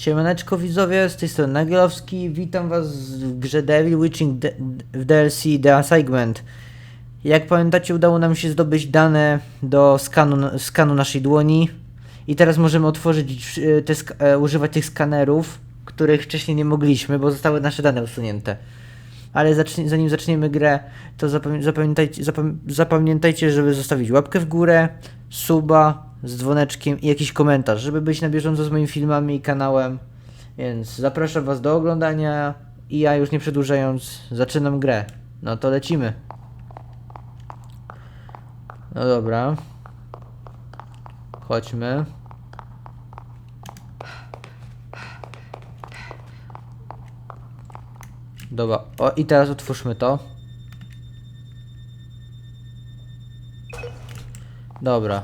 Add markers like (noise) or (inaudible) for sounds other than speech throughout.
Siemaneczko widzowie, z tej strony Nagielowski, witam was w grze Devil Witching w DLC The Assignment. Jak pamiętacie udało nam się zdobyć dane do skanu, skanu naszej dłoni i teraz możemy otworzyć e, te, e, używać tych skanerów, których wcześniej nie mogliśmy, bo zostały nasze dane usunięte. Ale zacznie, zanim zaczniemy grę, to zapamię- zapamiętajcie, zapam- zapamiętajcie, żeby zostawić łapkę w górę, suba z dzwoneczkiem i jakiś komentarz, żeby być na bieżąco z moimi filmami i kanałem. Więc zapraszam Was do oglądania i ja już nie przedłużając, zaczynam grę. No to lecimy. No dobra. Chodźmy. Dobra, o i teraz otwórzmy to. Dobra.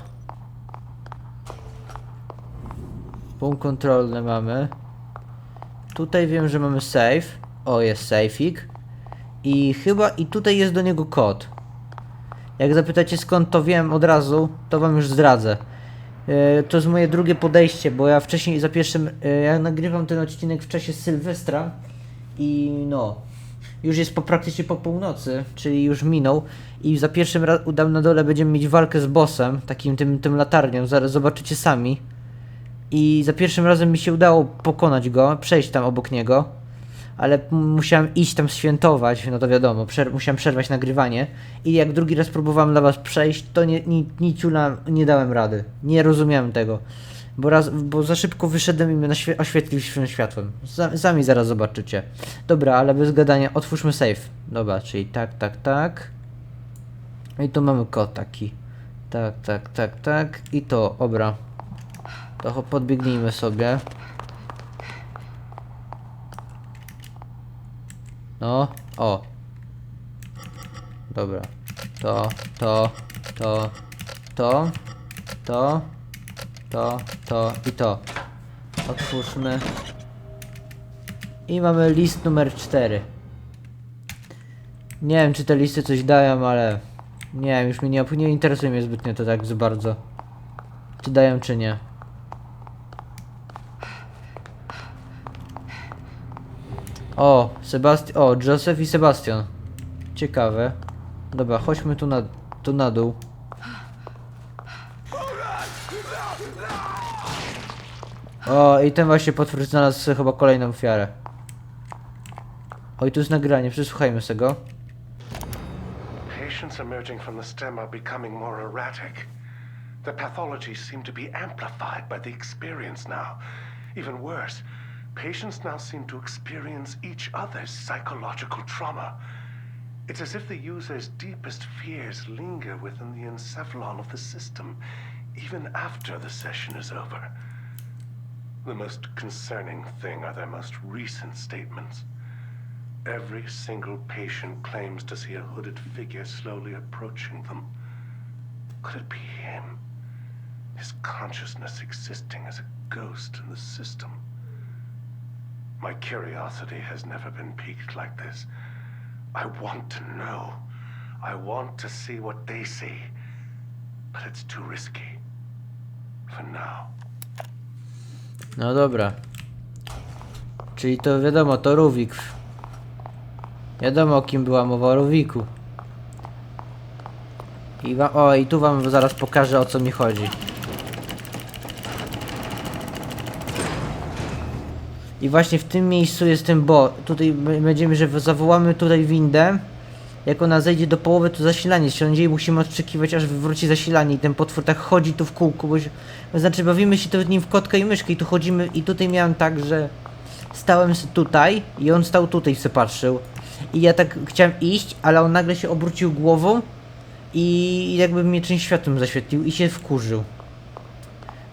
Punkt kontrolny mamy. Tutaj wiem, że mamy safe. O, jest safeik. I chyba i tutaj jest do niego kod. Jak zapytacie skąd to wiem od razu, to wam już zdradzę. E, To jest moje drugie podejście, bo ja wcześniej za pierwszym, e, ja nagrywam ten odcinek w czasie Sylwestra i no, już jest po praktycznie po północy, czyli już minął i za pierwszym razem na dole będziemy mieć walkę z bossem, takim tym, tym latarnią, zaraz zobaczycie sami. I za pierwszym razem mi się udało pokonać go, przejść tam obok niego, ale musiałem iść tam świętować, no to wiadomo, przer- musiałem przerwać nagrywanie i jak drugi raz próbowałem dla was przejść, to nie, ni, niciula nie dałem rady. Nie rozumiałem tego. Bo, raz, bo za szybko wyszedłem i mnie oświetlił się światłem. Sa- Sami zaraz zobaczycie. Dobra, ale bez gadania, otwórzmy safe. Dobra, czyli tak, tak, tak. I tu mamy kod taki. Tak, tak, tak, tak. I to, obra. To podbiegnijmy sobie. No, o. Dobra. To, to, to, to, to, to, to i to. Otwórzmy. I mamy list numer 4. Nie wiem, czy te listy coś dają, ale nie wiem, już mnie nie, nie interesuje mnie zbytnio to tak za bardzo. Czy dają, czy nie. O, Sebastian. O, Joseph i Sebastian. Ciekawe. Dobra, chodźmy tu na, tu na dół. O, i ten właśnie potwór znalazł chyba kolejną ofiarę. Oj, tu jest nagranie, przesłuchajmy z tego. Patients emerging from the stem are becoming more erratic. The pathologies seem to be amplified by the experience now. Even worse, patients now seem to experience each other's psychological trauma. It's as if the user's deepest fears linger within the encephalon of the system, even after the session is over. The most concerning thing are their most recent statements. Every single patient claims to see a hooded figure slowly approaching them. Could it be him? His consciousness existing as a ghost in the system. My curiosity has never been piqued like this. I want to know. I want to see what they see. But it's too risky. For now. No dobra. Czyli to wiadomo, to Ruwik. Wiadomo o kim była mowa o Ruwiku. I wa- o, i tu wam zaraz pokażę o co mi chodzi. I właśnie w tym miejscu jest ten bo. Tutaj będziemy, że zawołamy tutaj windę. Jak ona zejdzie do połowy, to zasilanie siądzie i musimy odczekiwać, aż wróci zasilanie. I ten potwór tak chodzi tu w kółku, bo się, znaczy bawimy się to nim w kotkę i myszkę i tu chodzimy. I tutaj miałem tak, że stałem tutaj i on stał tutaj se patrzył. I ja tak chciałem iść, ale on nagle się obrócił głową i jakby mnie czymś światłem zaświetlił i się wkurzył.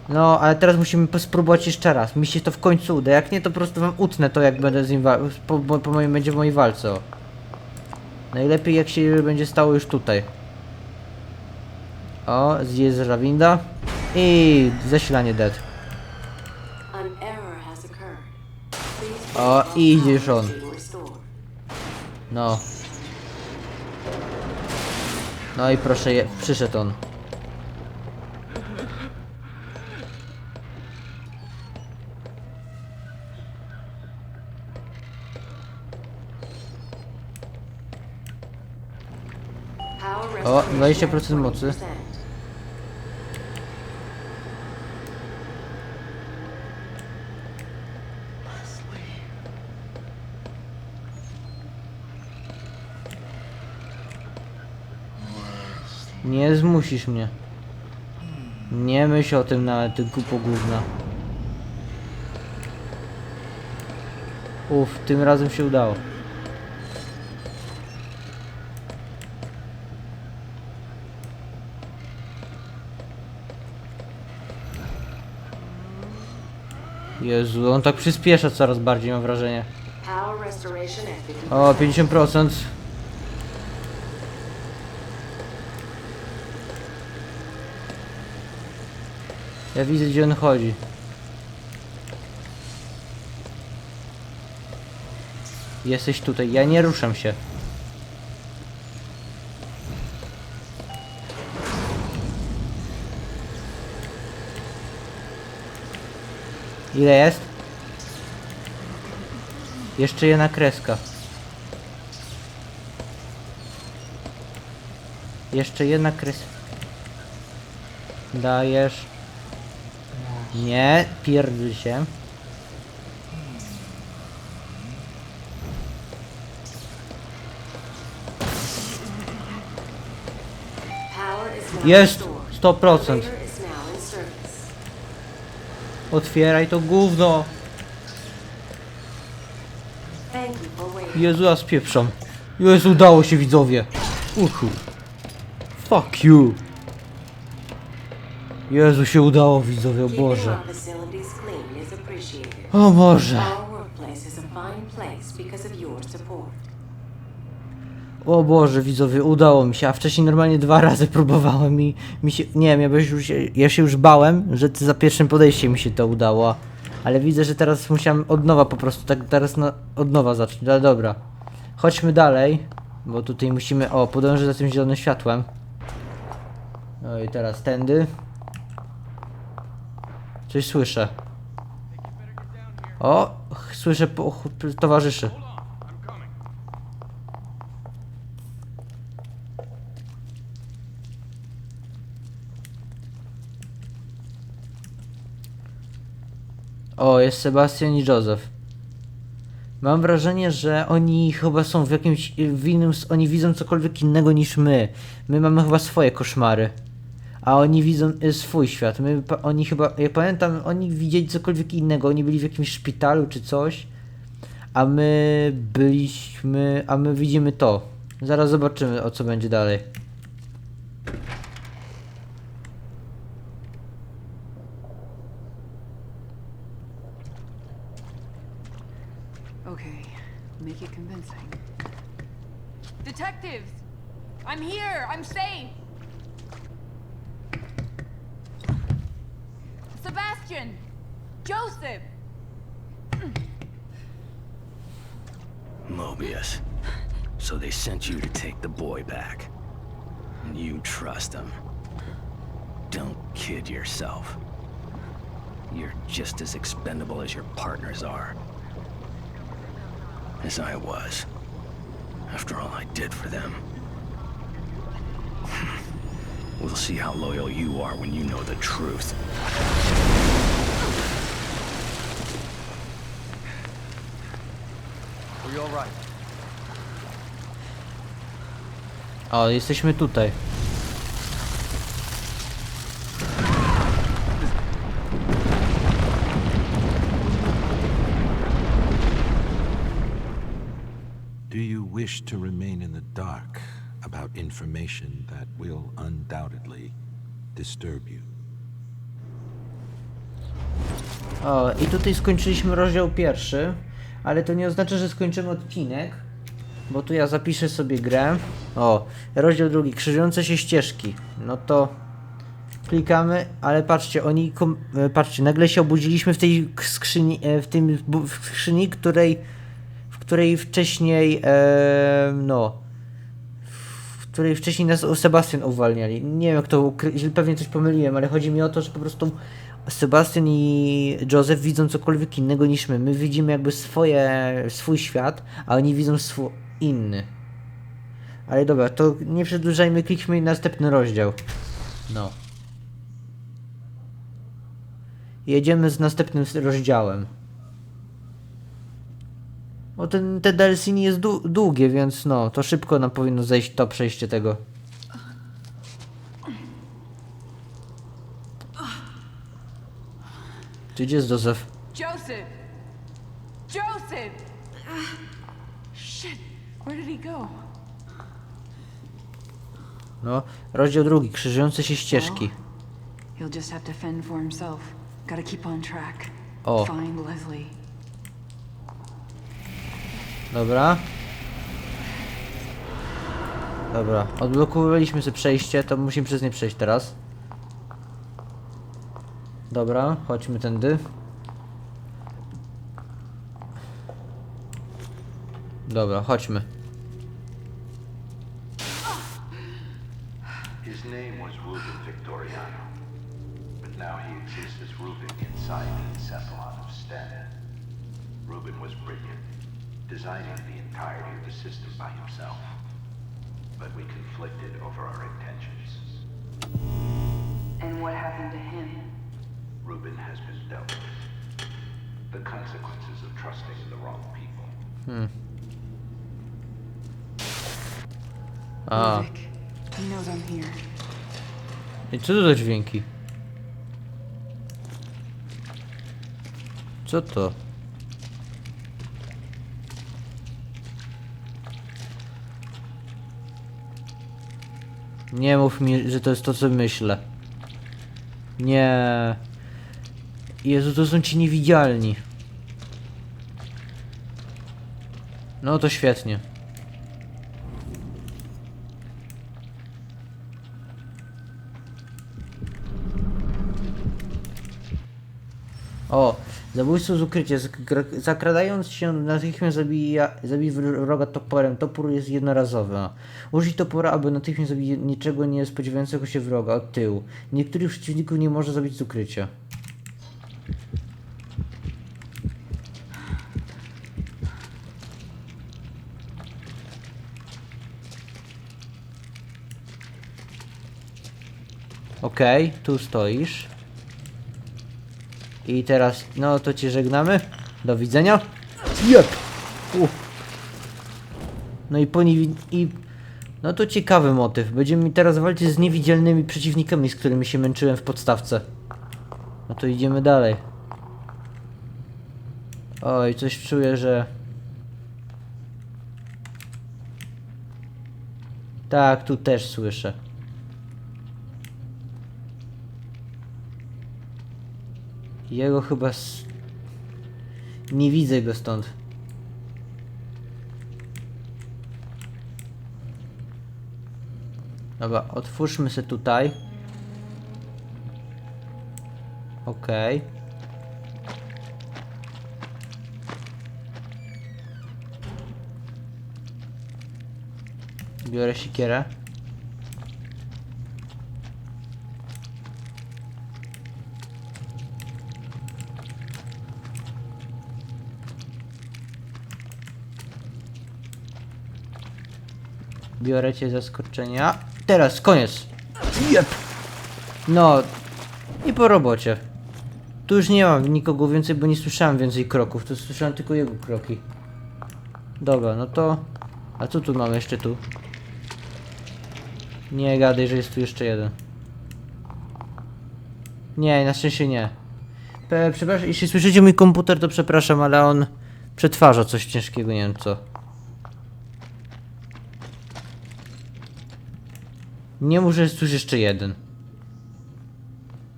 No, ale teraz musimy spróbować jeszcze raz. Mi się to w końcu uda. Jak nie, to po prostu wam utnę to, jak będę z nim wa- po, po, po moim, będzie w mojej walce. Najlepiej jak się będzie stało już tutaj. O, zjeżdża winda. I zasilanie dead. O, i idziesz on. No. No i proszę, je, przyszedł on. O, restoration 20% at mocy. 20%. Nie zmusisz mnie. Nie myśl o tym nawet, ty kupo gówna. Uff, tym razem się udało. Jezu, on tak przyspiesza coraz bardziej, mam wrażenie. Power restoration at 50%. O, 50%. Ja widzę gdzie on chodzi. Jesteś tutaj, ja nie ruszam się. Ile jest? Jeszcze jedna kreska. Jeszcze jedna kres. Dajesz. Nie, pierdol się. Jest! restored. 100%. Elevator is now in service. Otwieraj to gówno. Jezu, a spieprzam. Jezu, udało się widzowie. Uchu. Fuck you. Jezu, się udało widzowie, o Boże. O Boże. Our workplace is a fine place because of your support. O Boże, widzowie, udało mi się, a wcześniej normalnie dwa (laughs) razy próbowałem i mi się, nie wiem, ja, już, ja się już bałem, że za pierwszym podejściem mi się to udało, ale widzę, że teraz musiałem od nowa po prostu, tak teraz na, od nowa zacząć, ale dobra. Chodźmy dalej, bo tutaj musimy, o, podążyć za tym zielonym światłem. No i teraz tędy. Coś słyszę. O, słyszę po, towarzyszy. O, jest Sebastian i Joseph. Mam wrażenie, że oni chyba są w jakimś w innym. Oni widzą cokolwiek innego niż my. My mamy chyba swoje koszmary. A oni widzą y, swój świat. My, oni chyba, ja pamiętam, oni widzieli cokolwiek innego. Oni byli w jakimś szpitalu czy coś. A my byliśmy. A my widzimy to. Zaraz zobaczymy, o co będzie dalej. I'm here! I'm safe! Sebastian! Joseph! Mobius. So they sent you to take the boy back. And you trust them. Don't kid yourself. You're just as expendable as your partners are. As I was. After all I did for them. We'll see how loyal you are when you know the truth. O, jesteśmy tutaj. Do you wish to remain in the dark about information that will undoubtedly disturb you? O, i tutaj skończyliśmy rozdział pierwszy, ale to nie oznacza, że skończymy odcinek, bo tu ja zapiszę sobie grę. O, rozdział drugi, krzyżujące się ścieżki. No to klikamy, ale patrzcie, oni, e, patrzcie, nagle się obudziliśmy w tej skrzyni, e, w tym w skrzyni, której, w której wcześniej, e, no, której wcześniej nas Sebastian uwalniali. Nie wiem jak to ukry... źle- pewnie coś pomyliłem, ale chodzi mi o to, że po prostu Sebastian i Joseph widzą cokolwiek innego niż my. My widzimy jakby swoje, swój świat, a oni widzą swój inny. Ale dobra, to nie przedłużajmy, kliknijmy następny rozdział. No. Jedziemy z następnym rozdziałem. Bo ten, te DLC nie jest dłu- długie, więc no, to szybko nam powinno zejść to przejście tego. Czy gdzie jest Joseph? Joseph! Joseph! Shit! Where did he go? No, rozdział drugi, krzyżujące się ścieżki. He'll just have to fend for himself. Gotta keep on track. O. Find Leslie. Dobra. Dobra, odblokowaliśmy sobie przejście, to musimy przez nie przejść teraz. Dobra, chodźmy tędy. Dobra, chodźmy. His name was Victoriano, but now he exists as inside the Encephalon of was brilliant, designing the entirety of the system by himself. But we conflicted over our intentions. And what happened to him? Ruben has been dealt with. The consequences of trusting the wrong people. A, Vic. He knows I'm here. i co to za dźwięki? Co to? Nie mów mi, że to jest to, co myślę. Nie. Jezu, to są ci niewidzialni. No to świetnie. O, zabójstwo z ukrycia. Zakra- Zakradając się natychmiast zabija, zabij wroga toporem. Topór jest jednorazowy. Użyj topora, aby natychmiast zabić niczego nie spodziewającego się wroga od tyłu. Niektórych przeciwników nie może zabić z ukrycia. Okej, tu stoisz. I teraz, no to cię żegnamy. Do widzenia. Jep. U. No i po niewi- i No to ciekawy motyw. Będziemy teraz walczyć z niewidzialnymi przeciwnikami, z którymi się męczyłem w podstawce. No to idziemy dalej. Oj, coś czuję, że... Tak, tu też słyszę. Jego chyba. Nie widzę go stąd. Dobra, otwórzmy się tutaj. Okej. Biorę sikierę. Biorę cię zaskoczenia. Teraz, koniec. Jep. No, i po robocie. Tu już nie mam nikogo więcej, bo nie słyszałem więcej kroków. Tu słyszałem tylko jego kroki. Dobra, no to... A co tu mamy jeszcze tu? Nie gadaj, że jest tu jeszcze jeden. Nie, na szczęście nie. Pe, przepraszam, jeśli słyszycie mój komputer, to przepraszam, ale on przetwarza coś ciężkiego, nie wiem co. Nie może jest tu jeszcze jeden.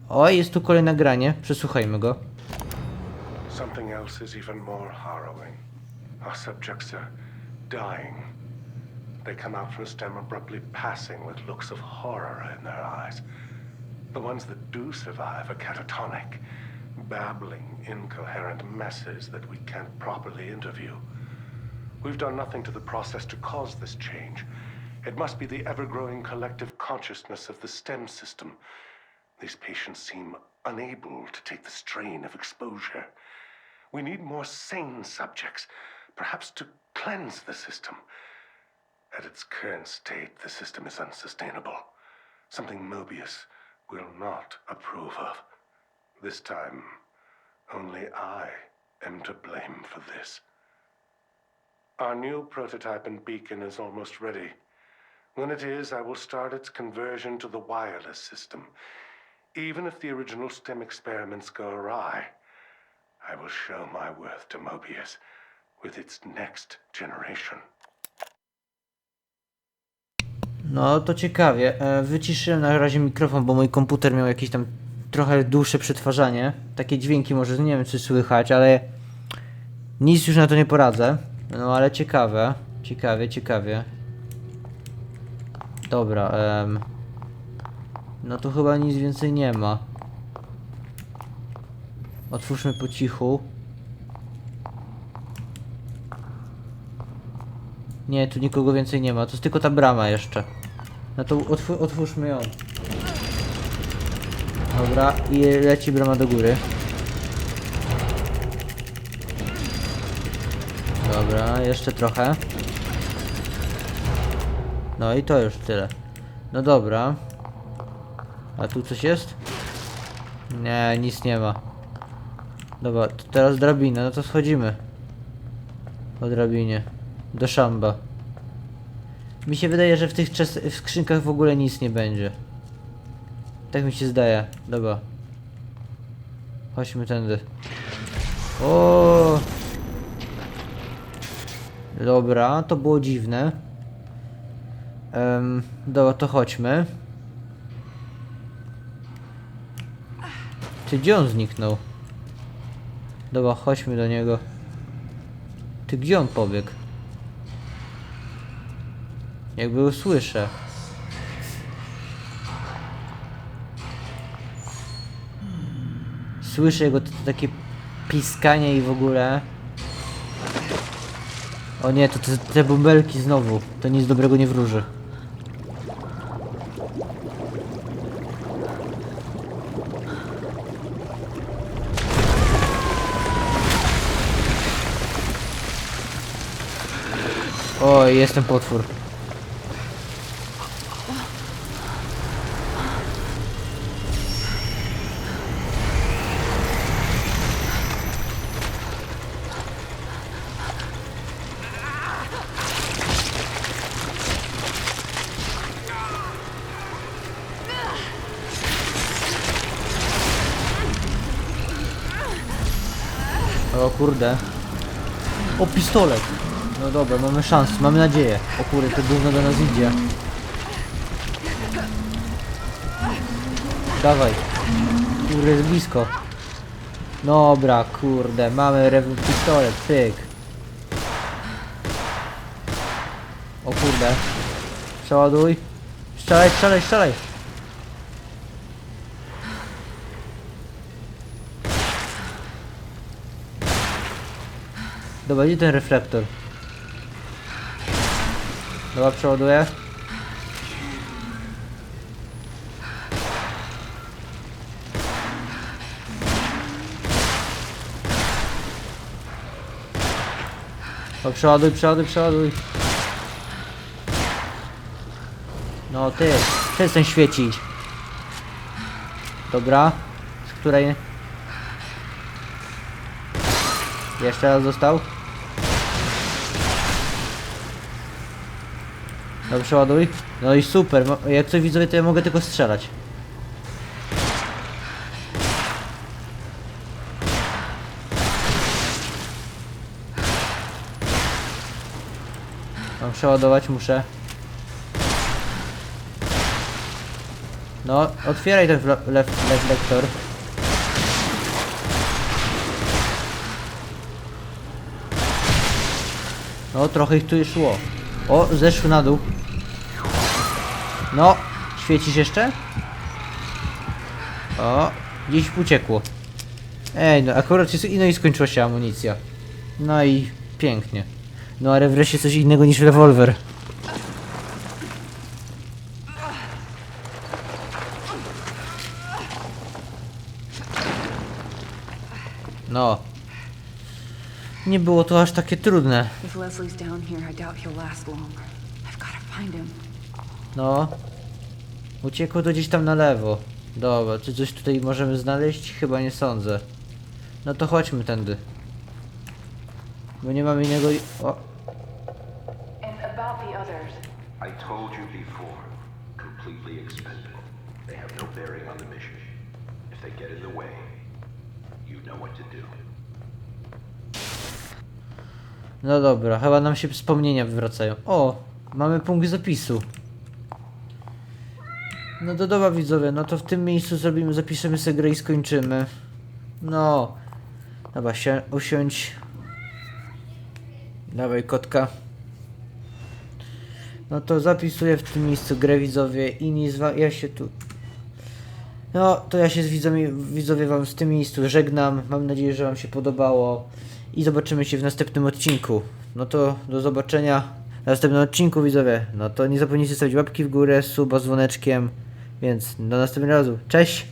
O, jest tu kolejne nagranie. Przesłuchajmy go. Something else is even more harrowing. Our subjects are dying. They come out from STEM abruptly passing with looks of horror in their eyes. The ones that do survive are catatonic, babbling, incoherent messes that we can't properly interview. We've done nothing to the process to cause this change. It must be the ever growing collective consciousness of the STEM system. These patients seem unable to take the strain of exposure. We need more sane subjects, perhaps to cleanse the system. At its current state, the system is unsustainable. Something Mobius will not approve of. This time, only I am to blame for this. Our new prototype and beacon is almost ready. When it is, I will start its conversion to the wireless system. Even if the original STEM experiments go awry, I will show my worth to Mobius with its next generation. No to ciekawie. E, Wyciszyłem na razie mikrofon, bo mój komputer miał jakieś tam trochę dłuższe przetwarzanie. Takie dźwięki może nie wiem czy słychać, ale nic już na to nie poradzę. No ale ciekawe. Ciekawie, ciekawie. Dobra, em. No to chyba nic więcej nie ma. Otwórzmy po cichu. Nie, tu nikogo więcej nie ma. To jest tylko ta brama jeszcze. No to otw otwórzmy ją. Dobra, i leci brama do góry. Dobra, jeszcze trochę. No i to już tyle. No dobra. A tu coś jest? Nie, nic nie ma. Dobra, to teraz drabina, no to schodzimy. Po drabinie. Do szamba. Mi się wydaje, że w tych w skrzynkach w ogóle nic nie będzie. Tak mi się zdaje. Dobra. Chodźmy tędy. O! Dobra, to było dziwne. Um, dobra, to chodźmy. Ty gdzie on zniknął? Dobra, chodźmy do niego. Ty gdzie on pobiegł? Jakby go słyszę. Jego takie piskanie i w ogóle. O nie, to te, te bąbelki znowu. To nic dobrego nie wróży. Jestem potwór. O kurde. O pistolet. No dobra, mamy szansę, mamy nadzieję. O kurde, to gówno do nas idzie. Dawaj. Kurde, jest blisko. Dobra, kurde, mamy pistolet, pyk. O kurde. Przeładuj. Strzelaj, strzelaj, strzelaj. Dobra, gdzie ten reflektor? Dobra, przeładuję. O, przeładuj, przeładuj, przeładuj. No ty, przestań świecić. Dobra, z której... Jeszcze raz dostał. No przeładuj. No i super, jak coś widzowie to ja mogę tylko strzelać. Mam przeładować, muszę. No, otwieraj ten reflektor. No, trochę ich tu szło. O, zeszły na dół. No, świecisz jeszcze? O, gdzieś uciekło. Ej, no akurat jest, no i skończyła się amunicja. No i pięknie. No ale wreszcie coś innego niż rewolwer. No. Nie było to aż takie trudne. If Leslie's down here, I doubt he'll last long. I've got Find him. No. Uciekło to gdzieś tam na lewo. Dobra, czy coś tutaj możemy znaleźć? Chyba nie sądzę. No to chodźmy tędy. Bo nie mamy innego... i- O, And about the others. I told you before, completely expendable. They have no bearing on the mission. If they get in the way, you know what to do. no dobra, chyba nam się wspomnienia wywracają. O, mamy punkt zapisu. No to dobra widzowie, no to w tym miejscu zrobimy, zapiszemy sobie grę i skończymy. No. Dobra, się, usiądź. Dawaj kotka. No to zapisuję w tym miejscu grę widzowie i nie zwa... ja się tu... No, to ja się z widzami, widzowie wam w tym miejscu żegnam. Mam nadzieję, że wam się podobało. I zobaczymy się w następnym odcinku. No to do zobaczenia w następnym odcinku widzowie. No to nie zapomnijcie stawić łapki w górę, suba dzwoneczkiem. Więc do następnego razu. Cześć!